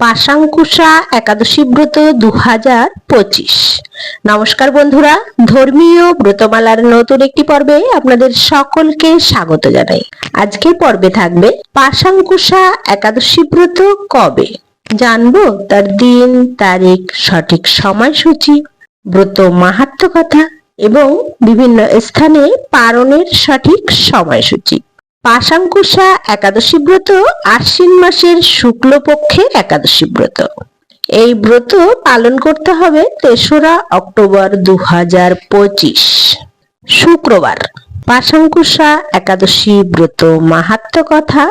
পাশাঙ্কুশা একাদশী ব্রত দু হাজার পঁচিশ। নমস্কার বন্ধুরা, ধর্মীয় ব্রতমালার নতুন একটি পর্বে আপনাদের সকলকে স্বাগত জানাই। আজকের পর্বে থাকবে পাশাঙ্কুশা একাদশী ব্রত কবে? জানব তার দিন, তারিখ, সঠিক সময়সূচি, ব্রত মাহাত্ম কথা এবং বিভিন্ন স্থানে পালনের সঠিক সময়সূচি। পাশাঙ্কুশা একাদশী ব্রত আশ্বিন মাসের শুক্লপক্ষের একাদশী ব্রত। এই ব্রত পালন করতে হবে তেসরা অক্টোবর দু হাজার পঁচিশ, শুক্রবার। পাশাঙ্কুশা একাদশী ব্রত মাহাত্ম কথা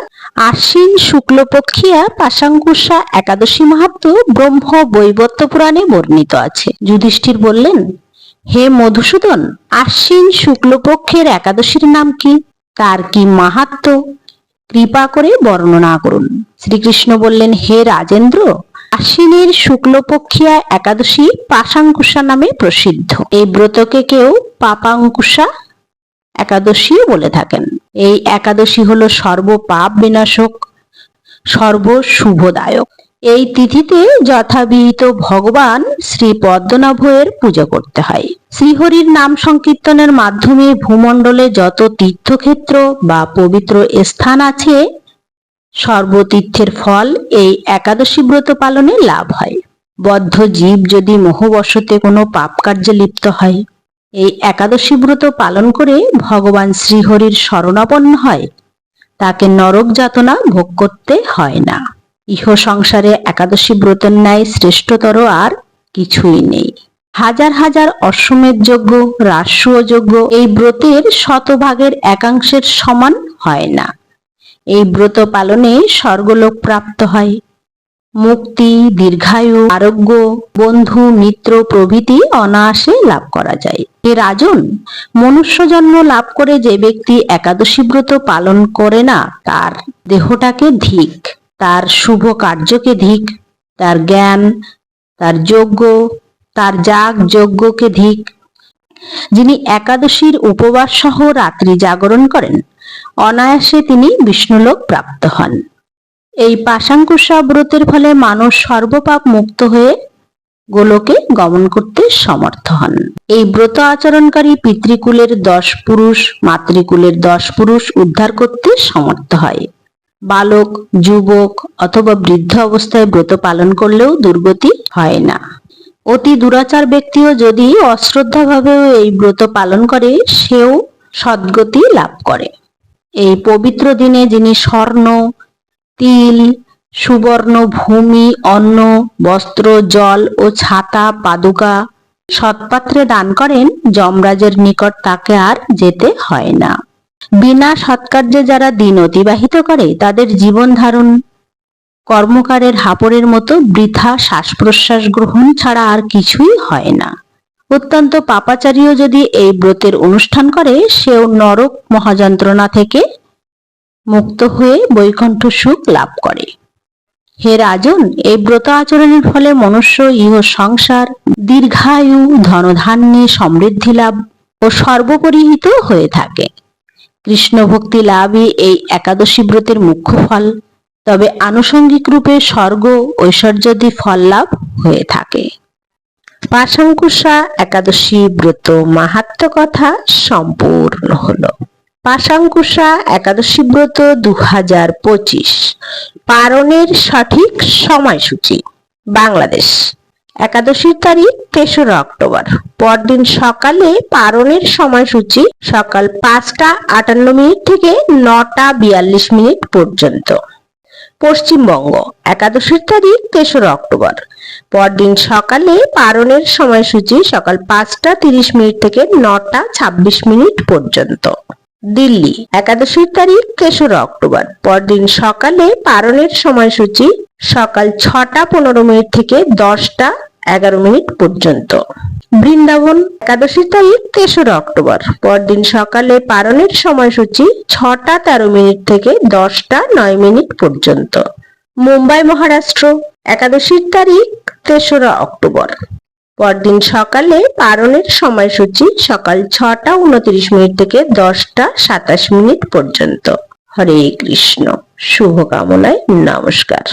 আশ্বিন শুক্লপক্ষিয়া পাশাঙ্কুশা একাদশী মাহাত্ম ব্রহ্ম বৈবত্য পুরাণে বর্ণিত আছে। যুধিষ্ঠির বললেন, হে মধুসূদন আশ্বিন শুক্লপক্ষের একাদশীর নাম কি? তার কি মাহাত্ম? কৃপা করে বর্ণনা করুন। শ্রীকৃষ্ণ বললেন, হে রাজেন্দ্র, আশ্বিনের শুক্লপক্ষিয়া একাদশী পাশাঙ্কুশা নামে প্রসিদ্ধ। এই ব্রতকে কেউ পাপাঙ্কুশা একাদশী বলে থাকেন। এই একাদশী হলো সর্ব পাপ বিনাশক সর্ব শুভদায়ক এই তিথিতে যথাবিহিত ভগবান শ্রী পদ্মনাভয়ের পূজা করতে হয়। শ্রীহরির নাম সংকীর্তনের মাধ্যমে ভূমণ্ডলে যত তীর্থক্ষেত্র বা পবিত্র স্থান আছে, সর্বতীর্থের ফল এই একাদশী ব্রত পালনে লাভ হয়। বদ্ধ জীব যদি মোহবশতে কোনো পাপ কার্যে লিপ্ত হয়, এই একাদশী ব্রত পালন করে ভগবান শ্রীহরির শরণাপন্ন হয়। তাকে নরক যাতনা ভোগ করতে হয় না। ইহ সংসারে একাদশী ব্রতের ন্যায় শ্রেষ্ঠতর আর কিছুই নেই। হাজার হাজার অশ্বমেধ যজ্ঞ রাষ্ট্রীয় যজ্ঞ এই ব্রতের শতভাগের একাংশের সমান হয় না। এই ব্রত পালনে স্বর্গলোক প্রাপ্ত হয়। মুক্তি, দীর্ঘায়ু, আরোগ্য, বন্ধু, মিত্র প্রভৃতি অনায়াসে লাভ করা যায়। এ রাজন মনুষ্য জন্ম লাভ করে যে ব্যক্তি একাদশী ব্রত পালন করে না, তার দেহটাকে ধিক তার শুভ কার্যকে ধিক, তার জ্ঞান, তার যোগ্য, তার যাগ যজ্ঞকে ধিক। যিনি একাদশীর উপবাস সহ রাত্রি জাগরণ করেন, অনায়াসে তিনি বিষ্ণুলোক প্রাপ্ত হন। এই পাশাঙ্কুশা ব্রতের ফলে মানুষ সর্বপাপ মুক্ত হয়ে গোলকে গমন করতে সমর্থ হন। এই ব্রত আচরণকারী পিতৃকুলের দশ পুরুষ, মাতৃকুলের দশ পুরুষ উদ্ধার করতে সমর্থ হয়। বালক, যুবক অথবা বৃদ্ধ অবস্থায় ব্রত পালন করলেও দুর্গতি হয় না। অতি দুরাচার ব্যক্তিও যদি অশ্রদ্ধাভাবেও এই ব্রত পালন করে, সেও সদ্গতি লাভ করে। এই পবিত্র দিনে যিনি স্বর্ণ, তিল, সুবর্ণ, ভূমি, অন্ন, বস্ত্র, জল ও ছাতা, পাদুকা সৎপাত্রে দান করেন, যমরাজের নিকট তাকে আর যেতে হয় না। বিনা সৎকার্যে যারা দিন অতিবাহিত করে, তাদের জীবন ধারণ কর্মকারের হাপড়ের মতো বৃথা শ্বাস প্রশ্বাস গ্রহণ ছাড়া আর কিছুই হয় না। অত্যন্ত পাপাচারীও যদি এই ব্রতের অনুষ্ঠান করে, সেও নরক মহাযন্ত্রণা থেকে মুক্ত হয়ে বৈকুণ্ঠ সুখ লাভ করে। হে রাজন, এই ব্রত আচরণের ফলে মনুষ্য ইহ সংসার, দীর্ঘায়ু, ধনধান্যে সমৃদ্ধি লাভ ও সর্বপরিহিত হয়ে থাকে। কৃষ্ণ ভক্তি লাভই এই একাদশী ব্রতের মুখ্য ফল। তবে আনুষঙ্গিক রূপে স্বর্গ ঐশ্বর্যাদি ফল লাভ হয়ে থাকে। পাশাঙ্কুশা একাদশী ব্রত মাহাত্ম কথা সম্পূর্ণ হলো। পাশাঙ্কুশা একাদশী ব্রত দু হাজার পঁচিশ, পারণের সঠিক সময়সূচি, বাংলাদেশ। একাদশীর তারিখ তেসরা অক্টোবর। পরদিন সকালে পারণের সময়সূচি সকাল পাঁচটা আটান্ন মিনিট থেকে নটা বিয়াল্লিশ মিনিট পর্যন্ত। পশ্চিমবঙ্গ, একাদশীর তারিখ তেসরা অক্টোবর। পরদিন সকালে পারণের সময়সূচি সকাল পাঁচটা তিরিশ মিনিট থেকে নটা ছাব্বিশ মিনিট পর্যন্ত। দিল্লি, একাদশীর তারিখ তেসরা অক্টোবর। পরদিন সকালে পারণের সময়সূচি সকাল ছটা পনেরো মিনিট থেকে দশটা এগারো মিনিট পর্যন্ত। বৃন্দাবন একাদশীর তারিখ তেসরা অক্টোবর। পরদিন সকালে পারণের সময়সূচি ছটা তেরো মিনিট থেকে দশটা নয় মিনিট পর্যন্ত। মুম্বাই মহারাষ্ট্র একাদশীর তারিখ তেসরা অক্টোবর। পরদিন সকালে পারণের সময়সূচি সকাল ছটা উনত্রিশ মিনিট থেকে দশটা সাতাশ মিনিট পর্যন্ত। হরে কৃষ্ণ, শুভকামনায় নমস্কার।